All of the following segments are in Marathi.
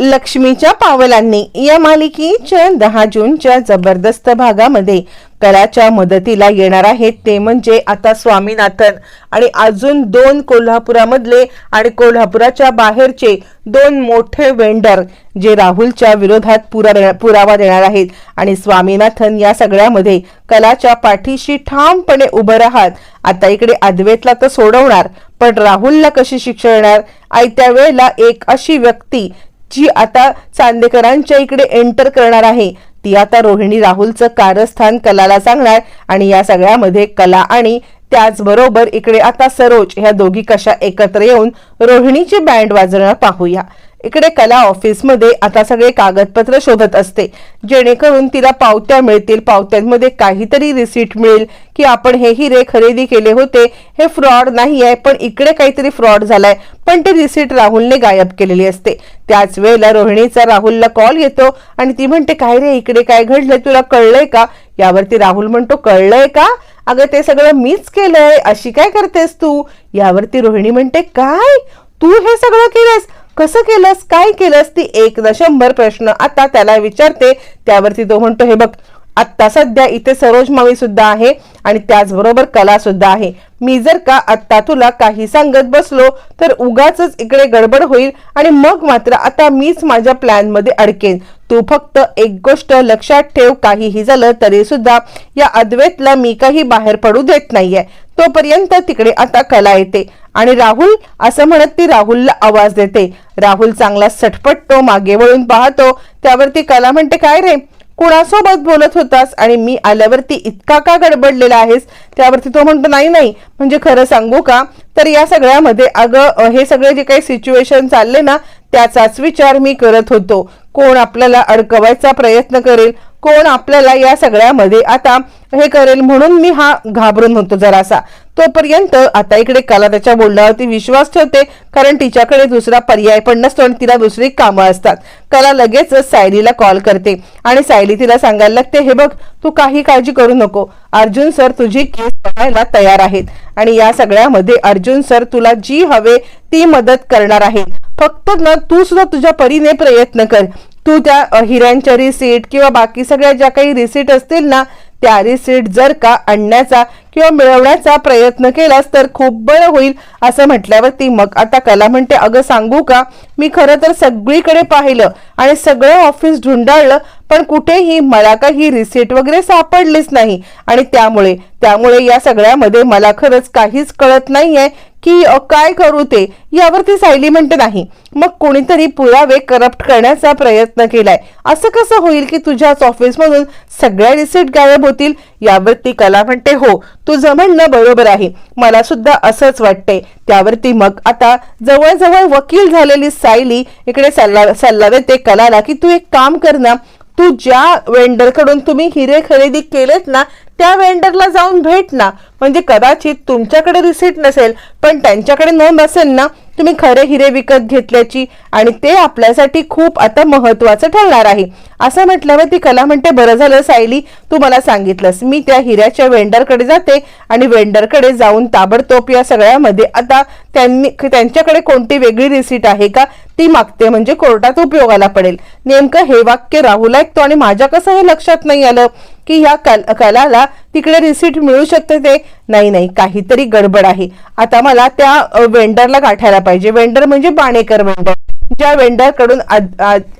लक्ष्मीच्या पावलांनी या मालिकेच्या दहा जूनच्या जबरदस्त भागामध्ये कलाच्या मदतीला येणार आहेत. ते म्हणजे आता स्वामीनाथन आणि अजून दोन कोल्हापुरामधले आणि कोल्हापुराच्या बाहेरचे दोन मोठे वेंडर जे राहुलच्या विरोधात पुरा पुरावा देणार आहेत. आणि स्वामीनाथन या सगळ्यामध्ये कलाच्या पाठीशी ठामपणे उभं राहत. आता इकडे अद्वैतला तर सोडवणार पण राहुलला कशी शिक्षा येणार आयत्या वेळेला एक अशी व्यक्ती जी आता चांदेकरांच्या इकडे एंटर करणार आहे ती आता रोहिणी राहुलचं कारस्थान कलाला सांगणार आणि या सगळ्यामध्ये कला आणि त्याचबरोबर इकडे आता सरोज ह्या दोघी कशा एकत्र येऊन रोहिणीची बँड वाजवणार पाहूया. इकडे कला ऑफिसमध्ये आता सगळे कागदपत्र शोधत असते. जेणेकरून तिला पावत्या मिळतील. पावत्यांमध्ये काहीतरी रिसीट मिळेल की आपण हे हिरे खरेदी केले होते. हे फ्रॉड नाही आहे पण इकडे काहीतरी फ्रॉड झालाय. पण ते रिसीट राहुलने गायब केलेली असते. त्याच वेळेला रोहिणीचा राहुलला कॉल येतो आणि ती म्हणते काय रे इकडे काय घडलंय? तुला कळलंय का? यावरती राहुल म्हणतो कळलंय का? अगं ते सगळं मीच केलंय. अशी काय करतेस तू? यावरती रोहिणी म्हणते काय? तू हे सगळं केलंस? कसं केलंस काय केलंस ती एक शंभर प्रश्न आता त्याला विचारते. त्यावरती तो म्हणतो हे बघ आत्ता सध्या इथे सरोज मावी सुद्धा आहे आणि त्याचबरोबर कला सुद्धा आहे. मी जर का आत्ता तुला काही सांगत बसलो तर उगाच इकडे गडबड होईल आणि मग मात्र आता मीच माझ्या प्लॅनमध्ये अडकेन. तू फक्त एक गोष्ट लक्षात ठेव काहीही झालं तरी सुद्धा या अद्वैतला मी काही बाहेर पडू देत नाहीये. तोपर्यंत तिकडे आता कला येते. आणि राहुल असं म्हणत ती राहुलला आवाज देते. राहुल चांगला सटपटतो मागे वळून पाहतो. त्यावरती कला म्हणते काय रे? कुणासोबत बोलत होतास? आणि मी आल्यावरती इतका का गडबडलेला आहेस? त्यावरती तो म्हणतो नाही नाही. म्हणजे खरं सांगू का? तर या सगळ्यामध्ये अगं हे सगळे जे काही सिच्युएशन चालले ना त्याचाच विचार मी करत होतो. कोण आपल्याला अडकवायचा प्रयत्न करेल? कोण आपल्याला या सगळ्यामध्ये आता हे करेल म्हणून मी हा घाबरून होतो जरासा. तोपर्यंत आता इकडे कला त्याच्या बोलण्यावरती विश्वास ठेवते कारण तिच्याकडे दुसरा पर्याय पण नसतो आणि तिला दुसरी कामं असतात. कला लगेच सायलीला कॉल करते आणि सायली तिला सांगायला लागते हे बघ तू काही काळजी करू नको. अर्जुन सर तुझी केस करायला तयार आहेत आणि या सगळ्यामध्ये अर्जुन सर तुला जी हवे ती मदत करणार आहेत. फक्त ना तू सुद्धा तुझ्या परीने प्रयत्न कर. तू त्या हिऱ्यांच्या रिसीट किंवा बाकी सगळ्या ज्या काही रिसीट असतील ना त्या रिसीट जर का आणण्याचा किंवा मिळवण्याचा प्रयत्न केलास तर खूप बरं होईल असं म्हटल्यावरती मग आता कला म्हणते अगं सांगू का? मी खरं तर सगळीकडे पाहिलं आणि सगळं ऑफिस ढुंडाळलं पण कुठेही मला काही रिसीट वगैरे सापडलीच नाही आणि त्यामुळे त्यामुळे या सगळ्यामध्ये मला खरंच काहीच कळत नाहीये की काय करू ते? यावरती सायली म्हणते नाही मग कोणीतरी पुरावे करप्ट करण्याचा प्रयत्न केलाय. असं कसं होईल की तुझ्याच ऑफिसमधून सगळ्या रिसीट गायब होतील? यावरती कला म्हणते हो तुझं म्हणणं बरोबर आहे. मला सुद्धा असंच वाटते त्यावरती मग आता जवळजवळ वकील झालेली सायली इकडे सल्ला सल्ला देते कलाला की तू एक काम कर ना तू ज्या वेंडरकडून तुम्ही हिरे खरेदी केलेत ना त्या वेंडरला जाऊन भेट ना. म्हणजे कदाचित तुमच्याकडे रिसीट नसेल पण त्यांच्याकडे नोंद असेल ना तुम्ही खरे हिरे विकत घेतल्याची. आणि ते आपल्यासाठी खूप आता महत्वाचं ठरणार आहे. असं म्हटल्यावर ती कला म्हणते बरं झालं सायली तू मला सांगितलंस. मी त्या हिऱ्याच्या वेंडरकडे जाते आणि वेंडरकडे जाऊन ताबडतोब या सगळ्यामध्ये आता त्यांनी त्यांच्याकडे कोणती वेगळी रिसीट आहे का ती मागते. म्हणजे कोर्टात उपयोगाला पडेल. नेमकं हे वाक्य राहूला ऐकतो आणि माझ्या कसं हे लक्षात नाही आलं? की ह्या कल कलाला तिकडे रिसीट मिळू शकते ते? नाही नाही काहीतरी गडबड आहे. आता मला त्या वेंडरला गाठायला पाहिजे. वेंडर म्हणजे बाणेकर वेंडर ज्या वेंडरकडून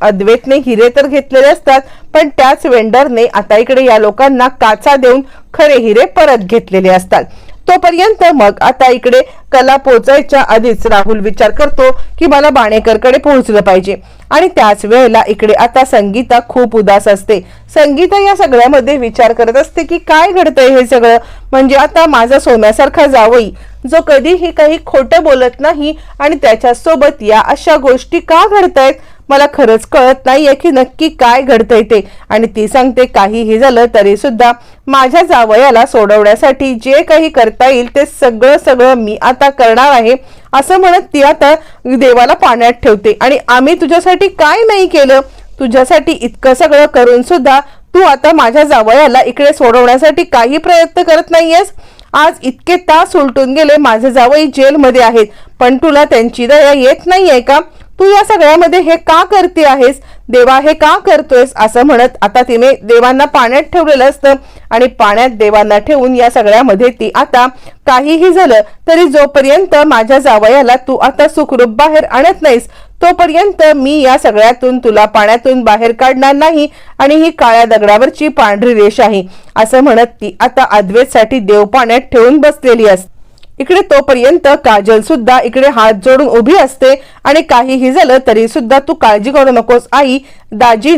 अद्वैतने हिरे तर घेतलेले असतात पण त्याच वेंडरने आता इकडे या लोकांना काचा देऊन खरे हिरे परत घेतलेले असतात. तोपर्यंत मग आता इकडे कला पोचायच्या आधीच राहुल विचार करतो की मला बाणेकरकडे पोहोचलं पाहिजे. आणि त्याच वेळेला इकडे आता संगीता खूप उदास असते. संगीता या सगळ्यामध्ये विचार करत असते की काय घडतंय हे सगळं? म्हणजे आता माझा सोन्यासारखा जावई जो कधीही काही खोटं बोलत नाही आणि त्याच्यासोबत या अशा गोष्टी का घडतायत? मला खरंच कळत नाहीये की नक्की काय घडतंय ते. आणि ती सांगते काहीही झालं तरी सुद्धा माझ्या जावयाला सोडवण्यासाठी जे काही करता येईल ते सगळं सगळं मी आता करणार आहे असं म्हणत ती आता देवाला पाण्यात ठेवते. आणि आम्ही तुझ्यासाठी काय नाही केलं? तुझ्यासाठी इतकं सगळं करून सुद्धा तू आता माझ्या जावयाला इकडे सोडवण्यासाठी काही प्रयत्न करत नाहीयेस? आज इतके तास उलटून गेले माझे जावई जेलमध्ये आहेत. पण तुला त्यांची दया येत नाहीये का? तू या सगळ्यामध्ये हे का करते आहेस? देवा हे का करतोयस? असं म्हणत आता तिने देवांना पाण्यात ठेवलेलं असतं आणि पाण्यात देवांना ठेवून या सगळ्यामध्ये ती आता काहीही झालं तरी जोपर्यंत माझ्या जावयाला तू आता सुखरूप बाहेर आणत नाहीस तोपर्यंत मी या सगळ्यातून तुला पाण्यातून बाहेर काढणार नाही आणि ही काळ्या दगडावरची पांढरी रेष आहे असं म्हणत ती आता अद्वैतसाठी देव पाण्यात ठेवून बसलेली असते. इकडे तोपर्यंत काजल सुद्धा इकडे हात जोडून उभी असते आणि काहीही झालं तरी सुद्धा तू काळजी करू नकोस आई. दाजी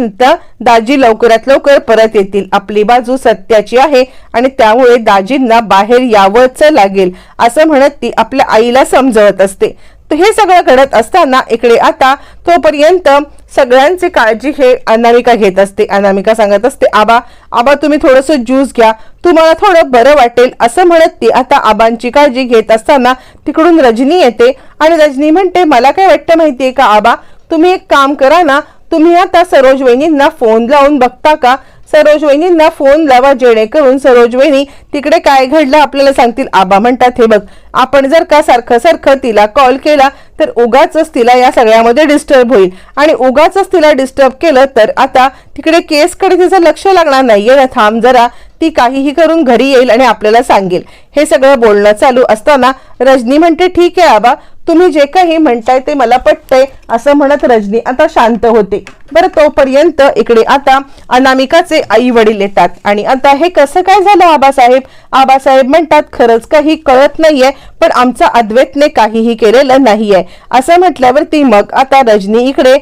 दाजी लवकरात लवकर परत येतील. आपली बाजू सत्याची आहे आणि त्यामुळे दाजींना बाहेर यावंच लागेल असं म्हणत ती आपल्या आईला समजवत असते. तर हे सगळं घडत असताना इकडे आता तोपर्यंत सगळ्यांची काळजी हे अनामिका घेत असते. अनामिका सांगत असते आबा आबा तुम्ही थोडस ज्यूस घ्या. तुम्हाला थोडं बरं वाटेल. असं म्हणत ती आता आबांची काळजी घेत असताना तिकडून रजनी येते आणि रजनी म्हणते मला काय वाटतं माहितीये का आबा? तुम्ही एक काम करा ना. तुम्ही आता सरोज वहिनींना फोन लावून बघता का? सरोज वहिनींना फोन लावा जेणेकरून सरोज वहिनी तिकडे काय घडलं आपल्याला सांगतील. आबा म्हणतात हे बघ आपण जर का सारखं सारखं तिला कॉल केला तर उगाच तिला या सगळ्यामध्ये डिस्टर्ब होईल. आणि उगाच तिला डिस्टर्ब केलं तर आता तिकडे केसकडे तिचं लक्ष लागणार नाहीये. ना थांब जरा ती काहीही करून घरी येईल आणि आपल्याला सांगेल. हे सगळं बोलणं चालू असताना रजनी म्हणते ठीक आहे आबा तुम्ही जे काही म्हणताय ते मला पटतंय असं म्हणत रजनी आता शांत होते. बरं तोपर्यंत इकडे आता अनामिकाचे आई वडील येतात. आणि आता हे कसं काय झालं आबासाहेब? आबासाहेब म्हणतात खरंच काही कळत नाहीये. पण आमचा अद्वैतने काहीही केलेलं नाहीये. असं म्हटल्यावर ती मग आता रजनी इकडे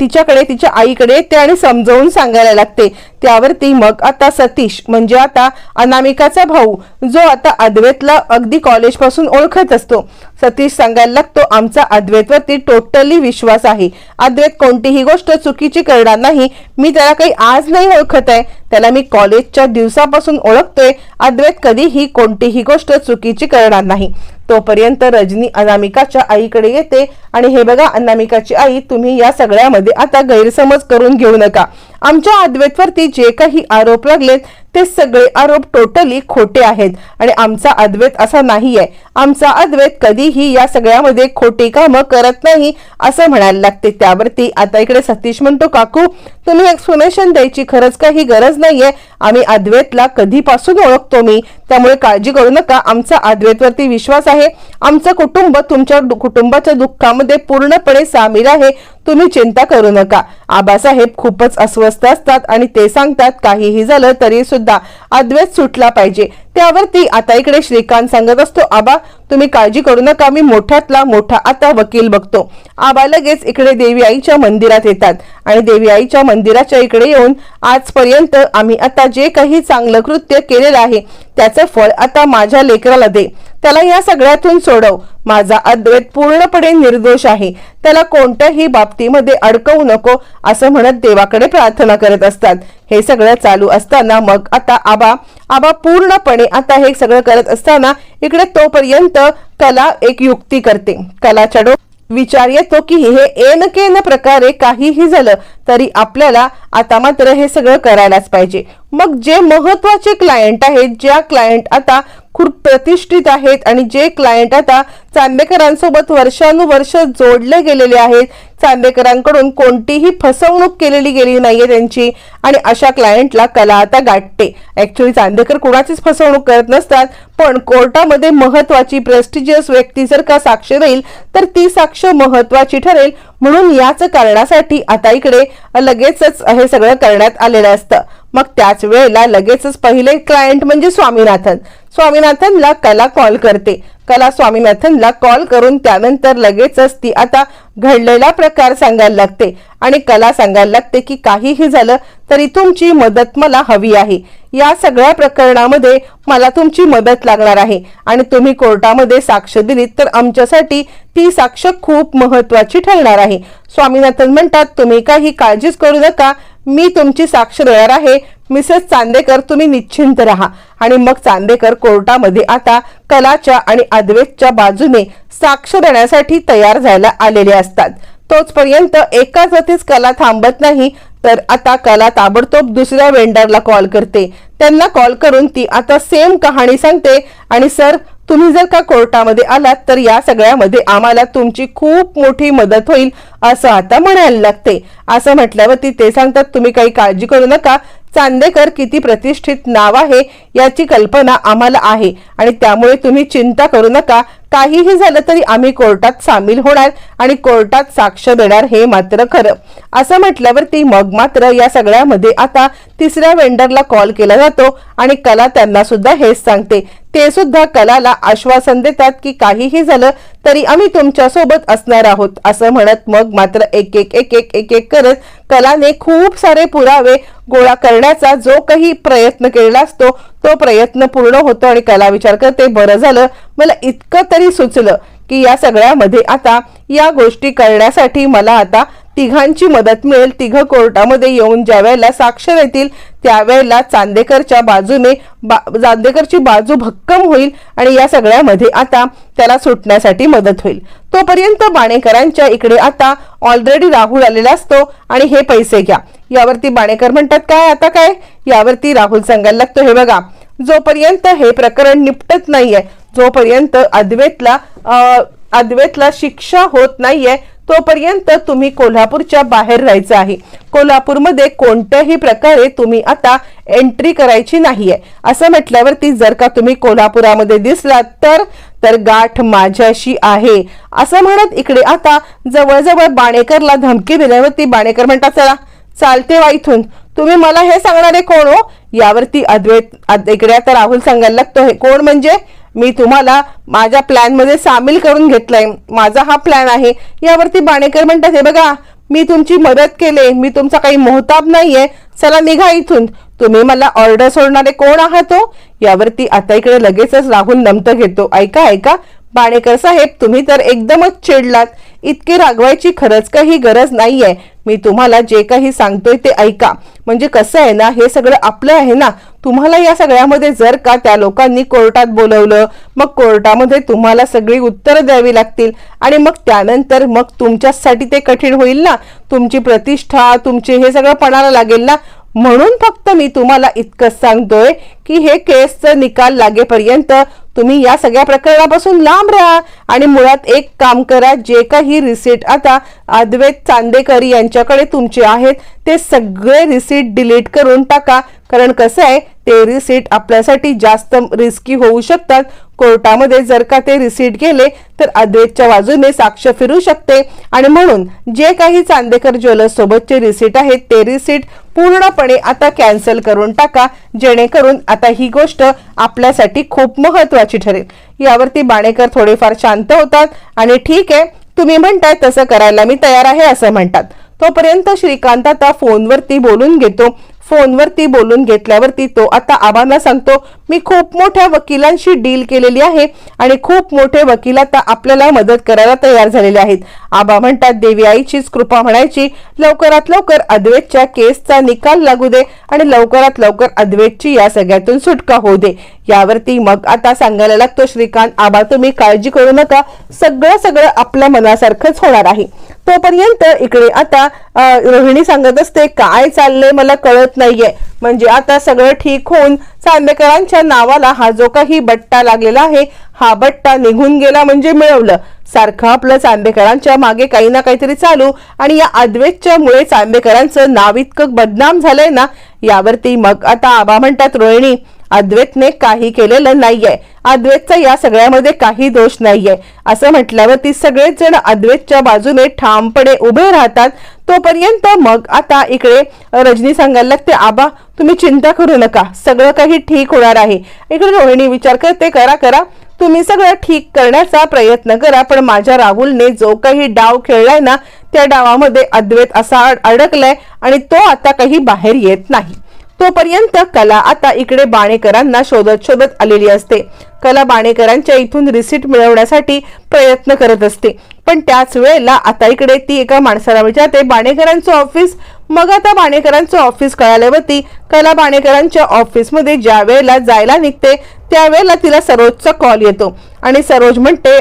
तिच्याकडे तिच्या आईकडे ते आणि समजावून सांगायला लागते. त्यावरती मग आता सतीश म्हणजे आता अनामिकाचा भाऊ जो आता अद्वैतला अगदी कॉलेजपासून ओळखत असतो. सतीश सांगायला लागतो आमचा अद्वैतवरती टोटली विश्वास आहे. अद्वैत कोणतीही गोष्ट चुकीची करणार नाही. मी त्याला काही आज नाही ओळखत आहे. त्याला मी कॉलेजच्या दिवसापासून ओळखतोय. अद्वैत कधीही कोणतीही गोष्ट चुकीची करणार नाही. तोपर्यंत रजनी अनामिकाच्या आईकडे येते. आणि हे बघा अनामिकाची आई तुम्ही या सगळ्यामध्ये आता गैरसमज करून घेऊ नका. आमच्या अद्वैतवरती जे काही आरोप लागलेत ते सगळे आरोप टोटली खोटे आहेत. आणि आमचा अद्वैत असा नाहीये. आमचा अद्वैत कधीही या सगळ्यामध्ये खोटी कामं करत नाही असं म्हणायला लागते. त्यावरती आता इकडे सतीश म्हणतो काकू तुम्ही एक्सप्लेनेशन द्यायची खरंच काही गरज नाहीये. आम्ही अद्वैतला कधीपासून ओळखतो मी. त्यामुळे काळजी करू नका. आमचा अद्वैतवरती विश्वास आहे. आमचं कुटुंब तुमच्या कुटुंबाच्या दुःखामध्ये पूर्णपणे सामील आहे. तुम्ही चिंता करू नका. आबासाहेब खूपच अस्वस्थ असतात आणि ते सांगतात काहीही झालं तरी सुद्धा अद्वैत सुटला पाहिजे. त्यावरती आता इकडे श्रीकांत सांगत असतो आबा तुम्ही काळजी करू नका मी मोठ्यातला मोठा आता वकील बघतो. आबा लगेच इकडे देवी आईच्या मंदिरात येतात आणि देवी आईच्या मंदिराच्या इकडे येऊन आजपर्यंत आम्ही आता जे काही चांगलं कृत्य केलेलं आहे त्याचं फळ आता माझ्या लेकराला दे. त्याला या सगळ्यातून सोडव. माझा अद्वैत पूर्णपणे निर्दोष आहे. त्याला कोणत्याही बाबतीमध्ये अडकवू नको असं म्हणत देवाकडे प्रार्थना करत असतात. हे सगळं चालू असताना मग आता आबा आबा पूर्णपणे आता हे सगळं करत असताना इकडे तोपर्यंत कला एक युक्ती करते. कलाच्या डो विचार येतो की हे एन केन प्रकारे काहीही झालं तरी आपल्याला आता मात्र हे सगळं करायलाच पाहिजे. मग जे महत्त्वाचे क्लायंट आहेत ज्या क्लायंट आता खूप प्रतिष्ठित आहेत आणि जे क्लायंट आता चांदेकरांसोबत वर्षानुवर्ष जोडले गेलेले आहेत चांदेकरांकडून कोणतीही फसवणूक केलेली गेली नाहीये त्यांची. आणि अशा क्लायंटला कला आता गाठते. ऍक्च्युली चांदेकर कोणाचीच फसवणूक करत नसतात पण कोर्टामध्ये महत्वाची प्रेस्टिजियस व्यक्ती जर का साक्ष देईल तर ती साक्ष महत्वाची ठरेल. म्हणून याच कारणासाठी आता इकडे लगेचच हे सगळं करण्यात आलेलं असतं. मग त्याच वेळेला लगेचच पहिले क्लायंट म्हणजे स्वामीनाथन. स्वामीनाथनला कला कॉल करते. कला स्वामीनाथनला कॉल करून त्यानंतर लगेचच ती आता घडलेला प्रकार सांगायला लागते. आणि कला सांगायला लागते की काहीही झालं तरी तुमची मदत मला हवी आहे. या सगळ्या प्रकरणामध्ये मला तुमची मदत लागणार आहे. आणि तुम्ही कोर्टामध्ये साक्ष दिलीत तर आमच्यासाठी ती साक्ष खूप महत्वाची ठरणार आहे. स्वामीनाथन म्हणतात तुम्ही काही काळजीच करू नका. मी तुमची साक्ष देणार आहे. मिसेस चांदेकर तुम्ही निश्चिंत राहा. आणि मग चांदेकर कोर्टामध्ये आता कलाच्या आणि अद्वैतच्या बाजूने साक्ष देण्यासाठी तयार झायला आलेले असतात. तोचपर्यंत एकाच जातीच कला थांबत नाही तर आता कला ताबडतोब दुसऱ्या वेंडरला कॉल करते. त्यांना कॉल करून ती आता सेम कहाणी सांगते. आणि सर तुम्ही जर का कोर्टामध्ये आलात तर या सगळ्यामध्ये आम्हाला तुमची खूप मोठी मदत होईल. असं आता म्हणायला लागते. असं म्हटल्यावरती ते सांगतात तुम्ही काही काळजी करू नका. चांदेकर किती प्रतिष्ठित नाव आहे याची कल्पना आम्हाला आहे आणि त्यामुळे तुम्ही चिंता करू नका. काहीही झालं तरी आम्ही कोर्टात सामील होणार आणि कोर्टात साक्ष देणार हे मात्र खरं. असं म्हटल्यावरती मग मात्र या सगळ्यामध्ये आता तिसऱ्या वेंडरला कॉल केला जातो आणि कला त्यांना सुद्धा हेच सांगते. ते सुद्धा कलाला आश्वासन देतात की काहीही झालं तरी आम्ही तुमच्यासोबत असणार आहोत असं म्हणत मग मात्र एक एक एक एक एक एक करत कलाने खूप सारे पुरावे गोळा करण्याचा जो काही प्रयत्न केलेला असतो तो प्रयत्न पूर्ण होतो आणि कला विचार करते बरं झालं. मला इतकं तरी सुचलं की या सगळ्यामध्ये आता या गोष्टी करण्यासाठी मला आता तिघांची मदत मिळेल. तिघ कोर्टामध्ये येऊन ज्या वेळेला येतील त्यावेळेला चांदेकरच्या बाजूने बा चांदेकरची बाजू भक्कम होईल आणि या सगळ्यामध्ये आता त्याला सुटण्यासाठी मदत होईल. तोपर्यंत बाणेकरांच्या इकडे आता ऑलरेडी राहुल आलेला असतो आणि हे पैसे घ्या. यावरती बाणेकर म्हणतात काय आता काय? यावरती राहुल सांगायला लागतो. हे बघा जोपर्यंत हे प्रकरण निपटत नाहीये जोपर्यंत अद्वैतला अद्वेतला अद्वैतला शिक्षा होत नाहीये तोपर्यंत तुम्ही कोल्हापूरच्या बाहेर राहायचं आहे. कोल्हापूरमध्ये कोणत्याही प्रकारे तुम्ही आता एंट्री करायची नाहीये. असं म्हटल्यावरती जर का तुम्ही कोल्हापुरामध्ये दिसलात तर तर गाठ माझ्याशी आहे. असं म्हणत इकडे आता जवळजवळ बाणेकरला धमकी दिल्यावरती बाणेकर म्हणतात चला चालते वा इथून. तुम्ही मला हे सांगणारे कोण हो? यावरती अद्वैत इकडे आता राहुल सांगायला लागतो हे कोण म्हणजे? मी तुम्हाला माझ्या प्लॅनमध्ये सामील करून घेतलंय. माझा हा प्लॅन आहे. यावरती बाणेकर म्हणतात हे बघा मी तुमची मदत केले. मी तुमचा काही मोहताब नाहीये. चला निघा इथून. तुम्ही मला ऑर्डर सोडणारे कोण आहात हो? यावरती आता इकडे लगेचच राहुल नमतं घेतो. ऐका ऐका बाणेकर साहेब तुम्ही तर एकदमच चिडलात. इतकी रागवायची खरंच काही गरज नाहीये. मी तुम्हाला जे काही सांगतोय ते ऐका. म्हणजे कसं आहे ना हे सगळं आपलं आहे ना तुम्हाला या सगळ्यामध्ये जर का त्या लोकांनी कोर्टात बोलवलं मग कोर्टामध्ये तुम्हाला सगळी उत्तरं द्यावी लागतील. आणि मग त्यानंतर मग तुमच्यासाठी ते कठीण होईल ना. तुमची प्रतिष्ठा तुमचे हे सगळं पणाला लागेल ना. म्हणून फक्त मी तुम्हाला इतकंच सांगतोय की हे केसचं निकाल लागेपर्यंत तुम्ही या सगळ्या प्रकरणापासून लांब राहा आणि मुळात एक काम करा जे काही रिसीट आता अद्वैत चांदेकरी यांच्याकडे तुमचे आहेत ते सगळे रिसीट डिलीट करून टाका. कारण कसं आहे ते रिसीट आपल्यासाठी जास्त रिस्की होऊ शकतात. कोर्टामध्ये जर का ते रिसीट गेले तर अद्वैतच्या बाजूने साक्ष फिरू शकते. आणि म्हणून जे काही चांदेकर ज्वेलर्स सोबतचे रिसीट आहेत ते रिसीट पूर्णपणे आता कॅन्सल करून टाका. जेणेकरून आता ही गोष्ट आपल्यासाठी खूप महत्वाची ठरेल. यावरती बाणेकर थोडेफार शांत होतात आणि ठीक आहे तुम्ही म्हणताय तसं करायला मी तयार आहे असं म्हणतात. तोपर्यंत श्रीकांत आता फोनवरती बोलून घेतो. फोनवरती बोलून घेतल्यावरती तो आता आबांना सांगतो मी खूप मोठ्या वकिलांशी डील केलेली आहे आणि खूप मोठे वकील आता आपल्याला मदत करायला तयार झालेले आहेत. आबा म्हणतात देवी आईचीच कृपा म्हणायची लवकरात लवकर अद्वैतच्या केसचा निकाल लागू दे आणि लवकरात लवकर अद्वैतची या सगळ्यातून सुटका होऊ दे. यावरती मग आता सांगायला लागतो श्रीकांत आबा तुम्ही काळजी करू नका. सगळं सगळं आपल्या मनासारखंच होणार आहे. तोपर्यंत इकडे आता रोहिणी सांगत असते काय चाललंय मला कळत नाहीये. म्हणजे आता सगळं ठीक होऊन चांदेकरांच्या नावाला हा जो काही बट्टा लागलेला आहे हा बट्टा निघून गेला म्हणजे मिळवलं. सारखं आपलं चांदेकरांच्या मागे काही ना काहीतरी चालू आणि या अद्वैतच्या मुळे चांदेकरांचं नाव इतकं बदनाम झालंय ना यावरती मग आता आबा म्हणतात रोहिणी अद्वैतने काही केलेलं नाहीये. अद्वैतचा या सगळ्यामध्ये काही दोष नाहीये. असं म्हटल्यावरती सगळेच जण अद्वैतच्या बाजूने ठामपणे उभे राहतात. तोपर्यंत मग आता इकडे रजनी सांगायला लागते आबा तुम्ही चिंता करू नका. सगळं काही ठीक होणार आहे. इकडे रोहिणी विचार करते करा करा. तुम्ही सगळं ठीक करण्याचा प्रयत्न करा पण माझ्या राहुलने जो काही डाव खेळलाय ना त्या डावामध्ये अद्वैत असा अडकलाय आणि तो आता काही बाहेर येत नाही. तोपर्यंत कला आता इकडे बाणेकरांना शोधत शोधत आलेली असते. कला बाणेकरांच्या इथून रिसीट मिळवण्यासाठी प्रयत्न करत असते. पण त्याच वेळेला आता इकडे ती एका माणसाला विचारते बाणेकरांचं ऑफिस? मग आता बाणेकरांचं ऑफिस कळाल्यावरती कला बाणेकरांच्या ऑफिसमध्ये ज्या वेळेला जायला निघते त्यावेळेला तिला सरोजचा कॉल येतो. आणि सरोज म्हणते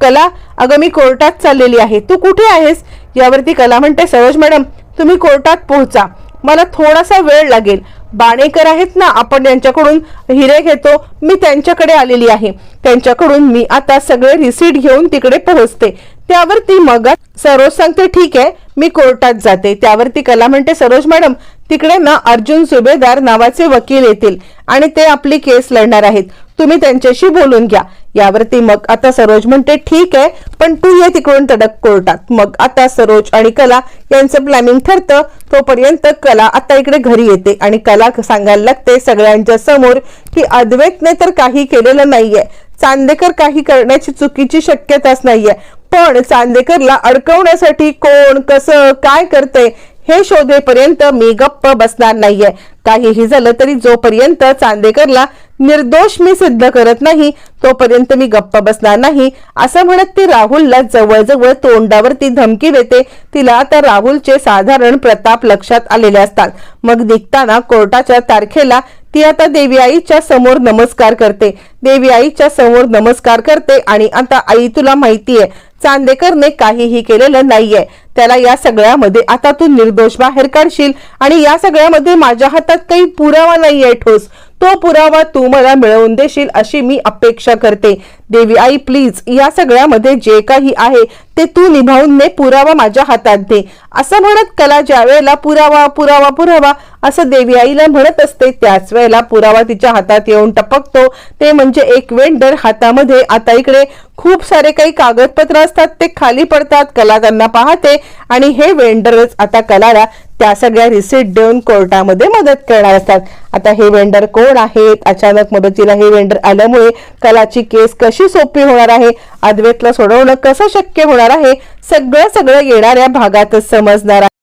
कला अगं मी कोर्टात चाललेली आहे. तू कुठे आहेस? यावरती कला म्हणते सरोज मॅडम तुम्ही कोर्टात पोहोचा. मला थोडासा वेळ लागेल. बाणेकर आहेत ना आपण यांच्याकडून हिरे घेतो मी त्यांच्याकडे आलेली आहे. त्यांच्याकडून मी आता सगळे रिसीट घेऊन तिकडे पोहोचते. त्यावर ती मग सरोज सांगते ठीक आहे मी कोर्टात जाते. त्यावर ती कला म्हणते सरोज मॅडम तिकडे ना अर्जुन सुभेदार नावाचे वकील येतील आणि ते आपली केस लढणार आहेत. तुम्ही त्यांच्याशी बोलून घ्या. यावरती मग आता सरोज म्हणते ठीक आहे पण तू ये तिकडून तडक कोर्टात. मग आता सरोज आणि कला यांचं प्लॅनिंग ठरतं. तोपर्यंत कला आता इकडे घरी येते आणि कला सांगायला लागते सगळ्यांच्या समोर की अद्वैतने तर काही केलेलं नाहीये. चांदेकर काही करण्याची चुकीची शक्यताच नाहीये. पण चांदेकरला अडकवण्यासाठी कोण कसं काय करते हे शोधेपर्यंत मी गप्प बसणार नाहीये. काहीही झालं तरी जोपर्यंत चांदेकरला निर्दोष मी सिद्ध करत नाही तोपर्यंत मी गप्प बसणार नाही असं म्हणत ती राहुलला जवळजवळ तोंडावरती धमकी देते. तिला आता राहुलचे साधारण प्रताप लक्षात आलेले असतात. मग निघताना कोर्टाच्या तारखेला ती आता देवी आईच्या समोर नमस्कार करते. देवी आईच्या समोर नमस्कार करते आणि आता आई तुला माहितीये चांदेकरने काहीही केलेलं नाहीये. त्याला या सगळ्यामध्ये आता तू निर्दोष बाहेर काढशील आणि या सगळ्यामध्ये माझ्या हातात काही पुरावा नाहीये ठोस. तो पुरावा तू मला मिळवून देशील अशी मी अपेक्षा करते. देवी आई प्लीज या सगळ्यामध्ये जे काही आहे ते तू निभावून ने पुरावा माझ्या हातात दे. असं म्हणत कला ज्या वेळेला पुरावा पुरावा पुरावा असं देवी आईला म्हणत असते त्याच वेळेला पुरावा तिच्या हातात येऊन टपकतो. ते म्हणजे एक वेंडर हातामध्ये आता इकडे खूप सारे काही कागदपत्र असतात ते खाली पडतात कला त्यांना पाहते. आणि हे वेंडरच आता कलाला त्या सगळ्या रिसिट देऊन कोर्टामध्ये मदत करणार असतात. आता हे वेंडर कोण आहेत? अचानक मदतीला हे वेंडर आल्यामुळे कलाची केस कशी सोपी होणार आहे? अद्वैतला सोडवणं कसं शक्य होणार आहे? सगळं सगळं येणाऱ्या भागातच समजणार आहे.